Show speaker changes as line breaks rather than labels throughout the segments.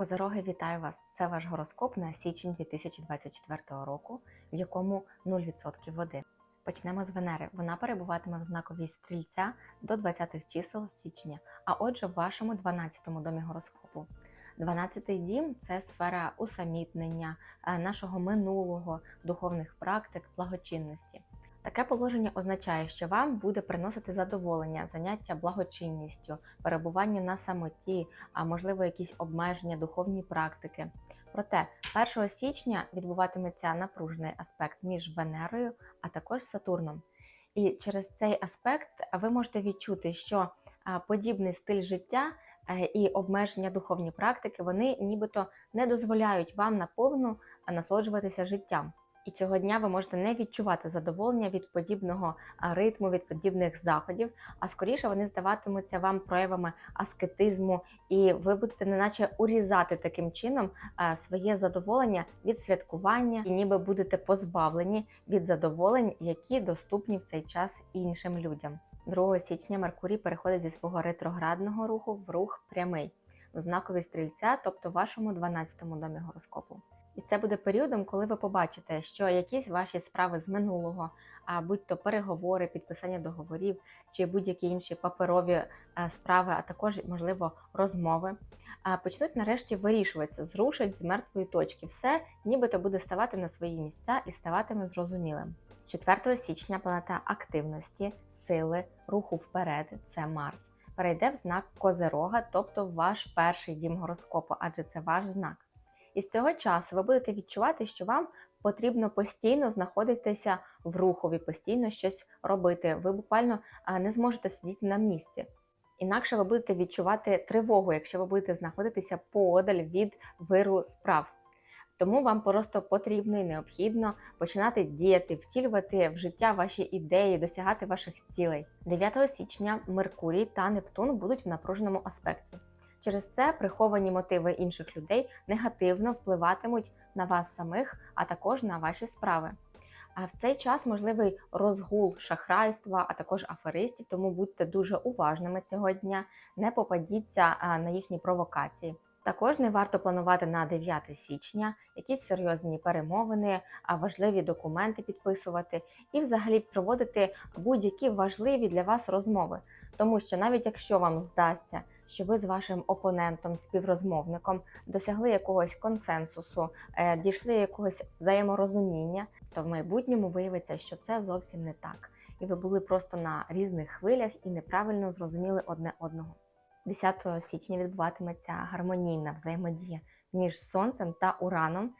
Козороги, вітаю вас! Це ваш гороскоп на січень 2024 року, в якому 0% води. Почнемо з Венери. Вона перебуватиме в знаковій стрільця до 20-х чисел січня, а отже, в вашому 12-му домі гороскопу. 12-й дім це сфера усамітнення, е, нашого минулого, духовних практик, благочинності. Таке положення означає, що вам буде приносити задоволення, заняття благочинністю, перебування на самоті, а можливо, якісь обмеження, духовні практики. Проте 1 січня відбуватиметься напружений аспект між Венерою, а також Сатурном. І через цей аспект ви можете відчути, що подібний стиль життя е, і обмеження духовні практики вони нібито не дозволяють вам наповну насолоджуватися життям. І цього дня ви можете не відчувати задоволення від подібного ритму, від подібних заходів, а скоріше вони здаватимуться вам проявами аскетизму, і ви будете неначе урізати таким чином своє задоволення від святкування, і ніби будете позбавлені від задоволень, які доступні в цей час іншим людям. 2 січня Меркурій переходить зі свого ретроградного руху в рух прямий в знакові стрільця, тобто вашому 12-му домі гороскопу. І це буде періодом, коли ви побачите, що якісь ваші справи з минулого, а будь то переговори, підписання договорів чи будь-які інші паперові е, справи, а також, можливо, розмови, почнуть нарешті вирішуватися, зрушать з мертвої точки. Все нібито буде ставати на свої місця і ставатиме зрозумілим. З 4 січня планета активності, сили, руху вперед це Марс. Перейде в знак Козерога, тобто ваш перший дім гороскопу, адже це ваш знак. І з цього часу ви будете відчувати, що вам потрібно постійно знаходитися в рухові, постійно щось робити. Ви буквально не зможете сидіти на місці. Інакше ви будете відчувати тривогу, якщо ви будете знаходитися поодаль від виру справ. Тому вам просто потрібно і необхідно починати діяти, втілювати в життя ваші ідеї, досягати ваших цілей. 9 січня Меркурій та Нептун будуть в напруженому аспекті. Через це приховані мотиви інших людей негативно впливатимуть на вас самих, а також на ваші справи. А в цей час можливий розгул шахрайства, а також аферистів, тому будьте дуже уважними цього дня, не попадіться на їхні провокації. Також не варто планувати на 9 січня якісь серйозні перемовини, важливі документи підписувати і взагалі проводити будь-які важливі для вас розмови. Тому що навіть якщо вам здасться, що ви з вашим опонентом, співрозмовником досягли якогось консенсусу, е, дійшли якогось взаєморозуміння, то в майбутньому виявиться, що це зовсім не так, і ви були просто на різних хвилях і неправильно зрозуміли одне одного. 10 січня відбуватиметься гармонійна взаємодія між сонцем та ураном.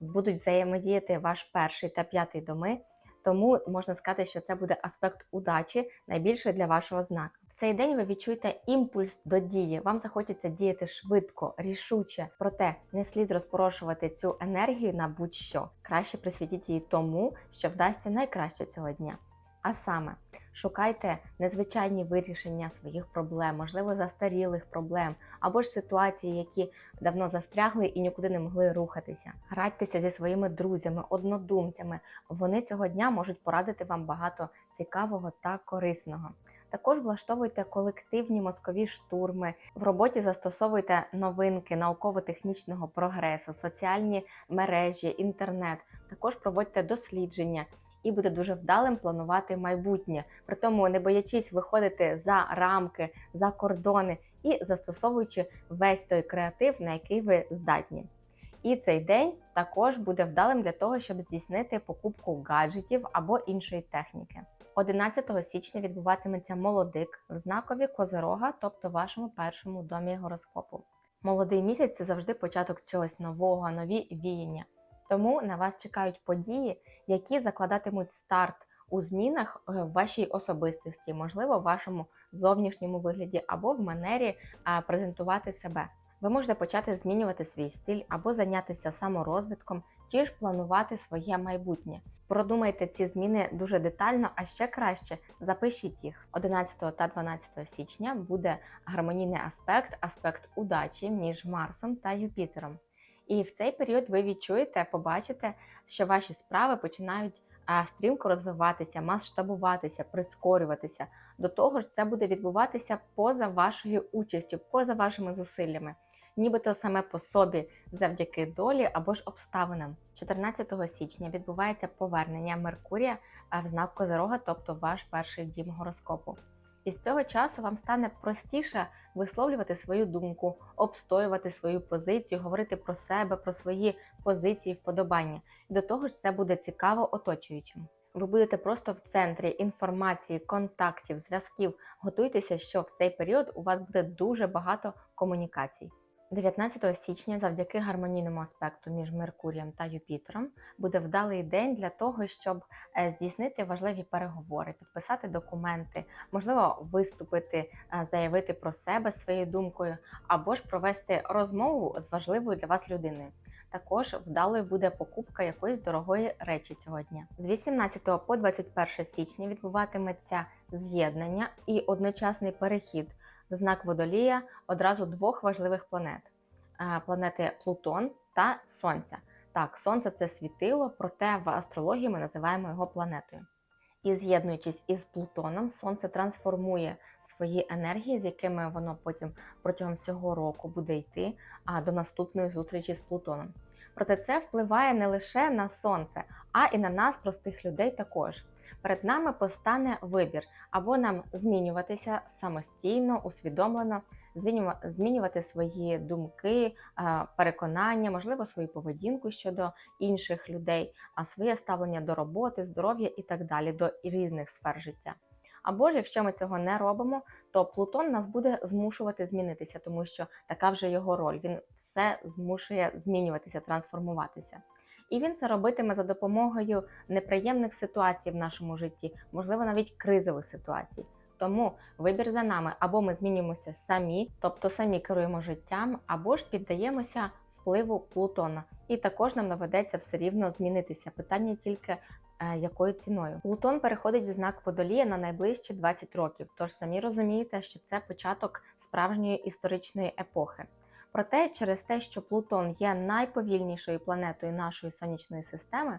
Будуть взаємодіяти ваш перший та п'ятий доми, тому можна сказати, що це буде аспект удачі найбільше для вашого знаку. Цей день ви відчуєте імпульс до дії. Вам захочеться діяти швидко, рішуче, проте не слід розпорошувати цю енергію на будь-що. Краще присвятіть її тому, що вдасться найкраще цього дня. А саме шукайте незвичайні вирішення своїх проблем, можливо, застарілих проблем, або ж ситуації, які давно застрягли і нікуди не могли рухатися. Грайтеся зі своїми друзями, однодумцями. Вони цього дня можуть порадити вам багато цікавого та корисного. Також влаштовуйте колективні мозкові штурми. В роботі застосовуйте новинки науково-технічного прогресу, соціальні мережі, інтернет. Також проводьте дослідження і буде дуже вдалим планувати майбутнє, при тому не боячись виходити за рамки, за кордони і застосовуючи весь той креатив, на який ви здатні. І цей день також буде вдалим для того, щоб здійснити покупку гаджетів або іншої техніки. 11 січня відбуватиметься молодик в знакові Козирога, тобто вашому першому домі гороскопу. Молодий місяць це завжди початок чогось нового, нові віяння. Тому на вас чекають події, які закладатимуть старт у змінах е, в вашій особистості, можливо, в вашому зовнішньому вигляді або в манері презентувати себе. Ви можете почати змінювати свій стиль або зайнятися саморозвитком, чи ж планувати своє майбутнє. Продумайте ці зміни дуже детально, а ще краще запишіть їх. 11 та 12 січня буде гармонійний аспект, аспект удачі між Марсом та Юпітером. І в цей період ви відчуєте, побачите, що ваші справи починають стрімко розвиватися, масштабуватися, прискорюватися. До того ж, це буде відбуватися поза вашою участю, поза вашими зусиллями. Нібито саме по собі завдяки долі або ж обставинам. 14 січня відбувається повернення Меркурія в знак Козирога, тобто ваш перший дім гороскопу. І з цього часу вам стане простіше висловлювати свою думку, обстоювати свою позицію, говорити про себе, про свої позиції, вподобання. До того ж, це буде цікаво оточуючим. Ви будете просто в центрі інформації, контактів, зв'язків. Готуйтеся, що в цей період у вас буде дуже багато комунікацій. 19 січня, завдяки гармонійному аспекту між Меркурієм та Юпітером, буде вдалий день для того, щоб е, здійснити важливі переговори, підписати документи, можливо, виступити, е, заявити про себе своєю думкою, або ж провести розмову з важливою для вас людиною. Також вдалою буде покупка якоїсь дорогої речі цього дня. З 18 по 21 січня відбуватиметься з'єднання і одночасний перехід знак водолія одразу двох важливих планет: Е, планети Плутон та Сонця. Так, Сонце це світило, проте в астрології ми називаємо його планетою. І з'єднуючись із Плутоном, Сонце трансформує свої енергії, з якими воно потім протягом всього року буде йти а, до наступної зустрічі з Плутоном. Проте це впливає не лише на сонце, а і на нас, простих людей, також. Перед нами постане вибір або нам змінюватися самостійно, усвідомлено, змінювати свої думки, переконання, можливо, свою поведінку щодо інших людей, а своє ставлення до роботи, здоров'я і так далі, до різних сфер життя. Або ж якщо ми цього не робимо, то Плутон нас буде змушувати змінитися, тому що така вже його роль. Він все змушує змінюватися, трансформуватися. І він це робитиме за допомогою неприємних ситуацій в нашому житті, можливо, навіть кризових ситуацій. Тому вибір за нами або ми змінюємося самі, тобто самі керуємо життям, або ж піддаємося впливу Плутона. І також нам доведеться все рівно змінитися. Питання тільки е, якою ціною. Плутон переходить в знак водолія на найближчі 20 років. Тож самі розумієте, що це початок справжньої історичної епохи. Проте, через те, що Плутон є найповільнішою планетою нашої сонячної системи,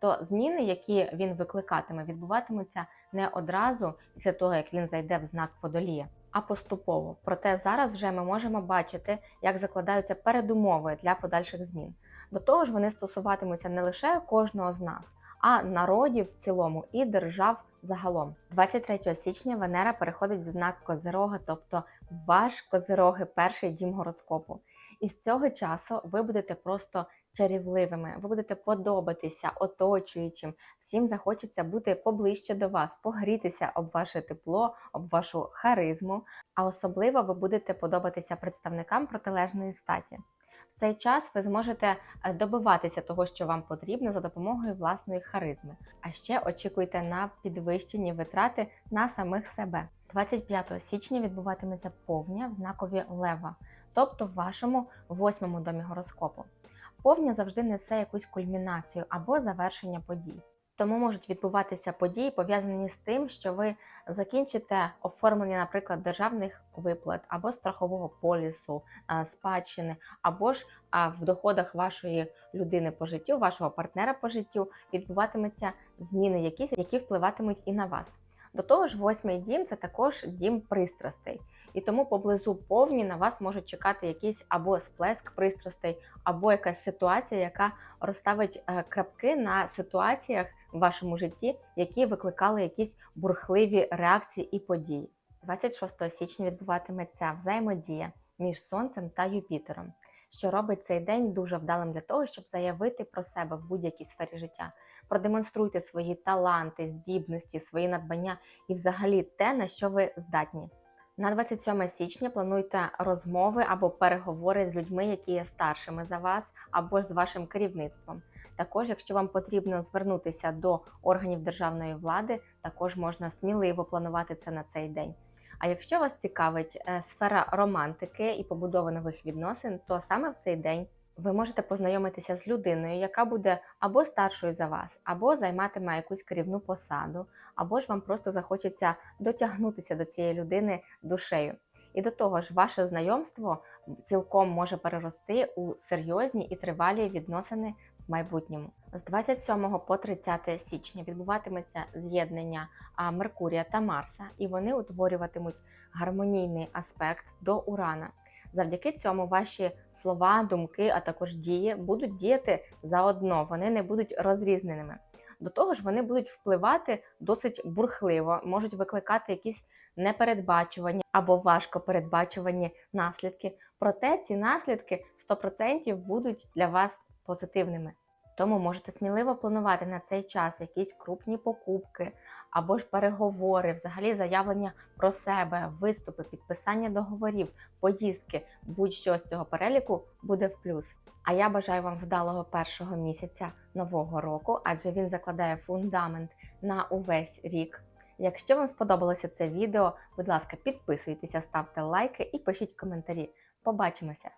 то зміни, які він викликатиме, відбуватимуться не одразу після того, як він зайде в знак водолія, а поступово. Проте зараз вже ми можемо бачити, як закладаються передумови для подальших змін. До того ж, вони стосуватимуться не лише кожного з нас, а народів в цілому і держав загалом. 23 січня Венера переходить в знак Козирога, тобто ваш Козироги, перший дім гороскопу. І з цього часу ви будете просто чарівливими, ви будете подобатися оточуючим. Всім захочеться бути поближче до вас, погрітися об ваше тепло, об вашу харизму. А особливо ви будете подобатися представникам протилежної статі. Цей час ви зможете е, добиватися того, що вам потрібно за допомогою власної харизми. А ще очікуйте на підвищені витрати на самих себе. 25 січня відбуватиметься повня в знакові лева, тобто в вашому восьмому домі гороскопу. Повня завжди несе якусь кульмінацію або завершення подій. Тому можуть відбуватися події, пов'язані з тим, що ви закінчите оформлення, наприклад, державних виплат або страхового полісу, спадщини, або ж в доходах вашої людини по життю, вашого партнера по життю відбуватимуться зміни, якісь, які впливатимуть і на вас. До того ж, восьмий дім це також дім пристрастей. І тому поблизу повні на вас можуть чекати якийсь або сплеск пристрастей, або якась ситуація, яка розставить е, крапки на ситуаціях в вашому житті, які викликали якісь бурхливі реакції і події. 26 січня відбуватиметься взаємодія між Сонцем та Юпітером, що робить цей день дуже вдалим для того, щоб заявити про себе в будь-якій сфері життя. Продемонструйте свої таланти, здібності, свої надбання і взагалі те, на що ви здатні. На 27 січня плануйте розмови або переговори з людьми, які є старшими за вас, або з вашим керівництвом. Також, якщо вам потрібно звернутися до органів державної влади, також можна сміливо планувати це на цей день. А якщо вас цікавить е, сфера романтики і побудова нових відносин, то саме в цей день ви можете познайомитися з людиною, яка буде або старшою за вас, або займатиме якусь керівну посаду, або ж вам просто захочеться дотягнутися до цієї людини душею. І до того ж, ваше знайомство цілком може перерости у серйозні і тривалі відносини в майбутньому. З 27 по 30 січня відбуватиметься з'єднання Меркурія та Марса, і вони утворюватимуть гармонійний аспект до Урана. Завдяки цьому ваші слова, думки, а також дії будуть діяти заодно, вони не будуть розрізненими. До того ж, вони будуть впливати досить бурхливо, можуть викликати якісь непередбачувані або важко передбачувані наслідки. Проте ці наслідки 100% будуть для вас позитивними. Тому можете сміливо планувати на цей час якісь крупні покупки або ж переговори, взагалі заявлення про себе, виступи, підписання договорів, поїздки, будь-що з цього переліку буде в плюс. А я бажаю вам вдалого першого місяця нового року, адже він закладає фундамент на увесь рік. Якщо вам сподобалося це відео, будь ласка, підписуйтеся, ставте лайки і пишіть коментарі. Побачимося!